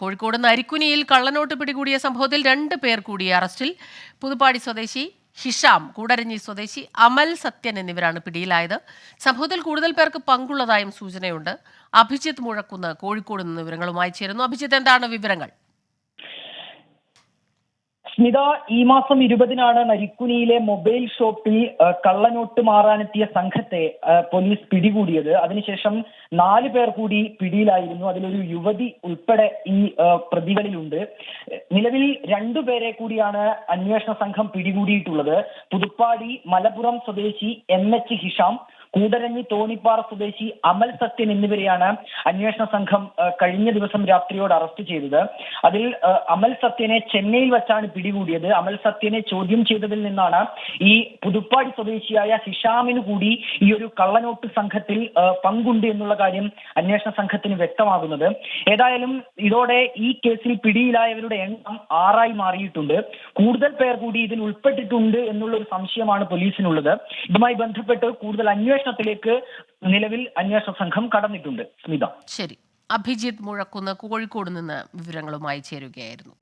കോഴിക്കോട് നരിക്കുനിയിൽ കള്ളനോട്ട് പിടികൂടിയ സംഭവത്തിൽ രണ്ട് പേർ കൂടി അറസ്റ്റിൽ. പുതുപ്പാടി സ്വദേശി ഹിഷാം കൂടരഞ്ഞി സ്വദേശി അമൽ സത്യൻ എന്നിവരാണ് പിടിയിലായത്. സംഭവത്തിൽ കൂടുതൽ പേർക്ക് പങ്കുള്ളതായും സൂചനയുണ്ട്. അഭിജിത്ത് മുഴക്കുന്ന് കോഴിക്കോട് നിന്ന് വിവരങ്ങളുമായി ചേരുന്നു. അഭിജിത്ത് എന്താണ് വിവരങ്ങൾ? സ്മിത ഈ മാസം ഇരുപതിനാണ് നരിക്കുനിയിലെ മൊബൈൽ ഷോപ്പിൽ കള്ളനോട്ട് മാറാനെത്തിയ സംഘത്തെ പോലീസ് പിടികൂടിയത്. അതിനുശേഷം നാല് പേർ കൂടി പിടിയിലായിരുന്നു. അതിലൊരു യുവതി ഉൾപ്പെടെ ഈ പ്രതികളിലുണ്ട്. നിലവിൽ രണ്ടു പേരെ കൂടിയാണ് അന്വേഷണ സംഘം പിടികൂടിയിട്ടുള്ളത്. പുതുപ്പാടി മലപ്പുറം സ്വദേശി എം എച്ച് ഹിഷാം കൂടരഞ്ഞി തോണിപ്പാറ സ്വദേശി അമൽ സത്യൻ എന്നിവരെയാണ് അന്വേഷണ സംഘം കഴിഞ്ഞ ദിവസം രാത്രിയോട് അറസ്റ്റ് ചെയ്തത്. അതിൽ അമൽ സത്യനെ ചെന്നൈയിൽ വെച്ചാണ് പിടികൂടിയത്. അമൽ സത്യനെ ചോദ്യം ചെയ്തതിൽ നിന്നാണ് ഈ പുതുപ്പാടി സ്വദേശിയായ ഹിഷാമിന് കൂടി ഈ ഒരു കള്ളനോട്ട് സംഘത്തിൽ പങ്കുണ്ട് എന്നുള്ള കാര്യം അന്വേഷണ സംഘത്തിന് വ്യക്തമാകുന്നത്. ഏതായാലും ഇതോടെ ഈ കേസിൽ പിടിയിലായവരുടെ എണ്ണം ആറായി മാറിയിട്ടുണ്ട്. കൂടുതൽ പേർ കൂടി ഇതിൽ ഉൾപ്പെട്ടിട്ടുണ്ട് എന്നുള്ള ഒരു സംശയമാണ് പോലീസിനുള്ളത്. ഇതുമായി ബന്ധപ്പെട്ട് കൂടുതൽ അന്വേഷണത്തിലേക്ക് നിലവിൽ അന്വേഷണ സംഘം കടന്നിട്ടുണ്ട്. സ്മിത. ശരി. അഭിജിത്ത് മുഴക്കുന്ന് കോഴിക്കോട് നിന്ന് വിവരങ്ങളുമായി ചേരുകയായിരുന്നു.